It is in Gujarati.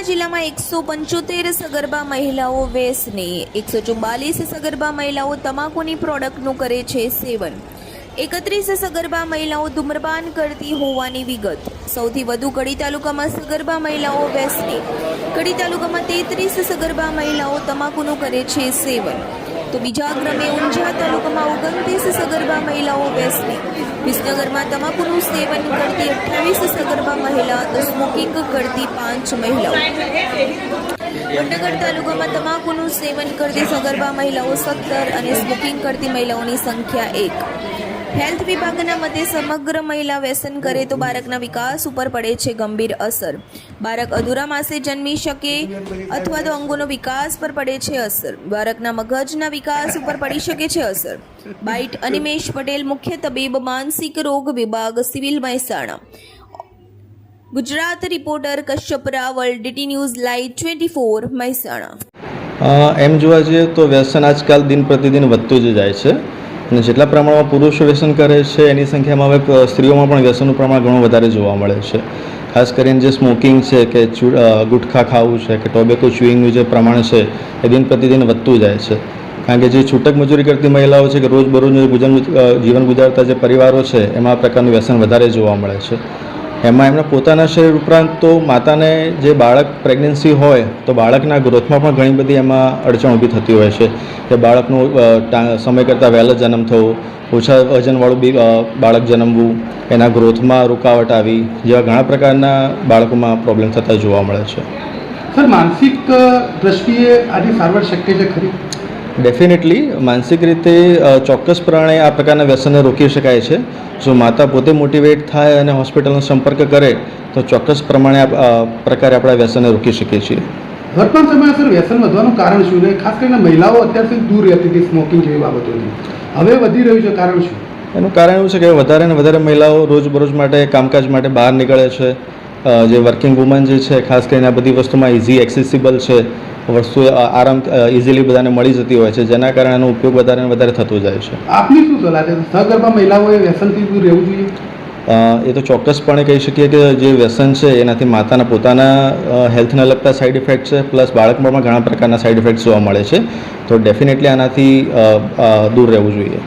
મહેસાણા જિલ્લામાં એકસો પંચોતેર સગર્ભા મહિલાઓ વેસને, એકસો ચુમ્બાલીસ સગર્ભા મહિલાઓ તમાકુની પ્રોડક્ટનું કરે છે સેવન. એકત્રીસ સગર્ભા મહિલાઓ ધૂમ્રપાન કરતી હોવાની વિગત. સૌથી વધુ કડી તાલુકામાં સગર્ભા મહિલાઓ વેસની. કડી તાલુકામાં તેત્રીસ સગર્ભા મહિલાઓ તમાકુનું કરે છે સેવન. તો બીજા ક્રમે ઊંઝા તાલુકામાં ઓગણત્રીસ સગર્ભા મહિલાઓ વેસને વિસનગરમાં તમાકુનું સેવન કરતી અઠ્યાવીસ સગર્ભા મહિલા, તો સ્મોકિંગ કરતી પાંચ મહિલાઓ. વડનગર તાલુકામાં તમાકુનું સેવન કરતી સગર્ભા મહિલાઓ સત્તર અને સ્મોકિંગ કરતી મહિલાઓની સંખ્યા એક. હેલ્થ વિભાગના મતે સમગ્ર મહિલા વ્યસન કરે તો બાળકના વિકાસ ઉપર પડે છે ગંભીર અસર. બાળક અધૂરા માસે જન્મી શકે અથવા તો અંગોનો વિકાસ પર પડે છે અસર. બાળકના મગજના વિકાસ ઉપર પડી શકે છે અસર. બાઇટ અનિમેશ પટેલ મુખ્ય તબીબ માનસિક રોગ વિભાગ civil Mehsana. Gujarat reporter Kashyap Raval, DT news live twenty four Mehsana. એમ જોવા જઈએ તો વ્યસન આજકાલ દિન પ્રતિદિન વધતું જ જાય છે. અને જેટલા પ્રમાણમાં પુરુષો વ્યસન કરે છે, એની સંખ્યામાં હવે સ્ત્રીઓમાં પણ વ્યસનનું પ્રમાણ ઘણું વધારે જોવા મળે છે. ખાસ કરીને જે સ્મોકિંગ છે કે ગુટખા ખાવું છે કે ટોબેકો ચ્યુઇંગનું જે પ્રમાણ છે, એ દિન પ્રતિદિન વધતું જાય છે. કારણ કે જે છૂટક મજૂરી કરતી મહિલાઓ છે કે રોજબરોજનું ગુજન જીવન ગુજારતા જે પરિવારો છે, એમાં આ પ્રકારનું વ્યસન વધારે જોવા મળે છે. એમાં એમના પોતાના શરીર ઉપરાંત તો માતાને જે બાળક પ્રેગ્નન્સી હોય, તો બાળકના ગ્રોથમાં પણ ઘણી બધી એમાં અડચણ ઊભી થતી હોય છે. કે બાળકનું સમય કરતાં વહેલો જન્મ થવો, ઓછા વજનવાળું બી બાળક જન્મવું, એના ગ્રોથમાં રૂકાવટ આવી, જેવા ઘણા પ્રકારના બાળકોમાં પ્રોબ્લેમ થતા જોવા મળે છે. સર, માનસિક દ્રષ્ટિએ આજે સારવાર શક્ય છે ખરી? ડેફિનેટલી માનસિક રીતે ચોક્કસપણે આ પ્રકારના વ્યસનને રોકી શકાય છે. જો માતા પોતે મોટિવેટ થાય અને હોસ્પિટલનો સંપર્ક કરે તો ચોક્કસ પ્રમાણે પ્રકારે આપણા વ્યસનને રોકી શકીએ છીએ. વર્તમાન સમયમાં સર વ્યસન વધવાનું કારણ શું ને ખાસ કરીને મહિલાઓ અત્યાર સુધી દૂર રહેતી હતી સ્મોકિંગ જેવી બાબતોથી. હવે વધી રહ્યું છે કારણ શું? એનું કારણ એવું છે કે વધારે ને વધારે મહિલાઓ રોજબરોજ માટે કામકાજ માટે બહાર નીકળે છે. જે વર્કિંગ વુમન જે છે ખાસ કરીને આ બધી વસ્તુમાં ઇઝી એક્સેસિબલ છે. વસ્તુ આરામ ઇઝીલી બધાને મળી જતી હોય છે જેના કારણે એનો ઉપયોગ વધારે ને વધારે થતો જાય છે. આપની શું સલાહ છે? સગર્ભા મહિલાઓએ વ્યસનથી દૂર રહેવું જોઈએ? એ તો ચોક્કસપણે કહી શકીએ કે જે વ્યસન છે એનાથી માતાના પોતાના હેલ્થને લગતા સાઇડ ઇફેક્ટ છે પ્લસ બાળકમાં પણ ઘણા પ્રકારના સાઇડ ઇફેક્ટ જોવા મળે છે. તો ડેફિનેટલી આનાથી દૂર રહેવું જોઈએ.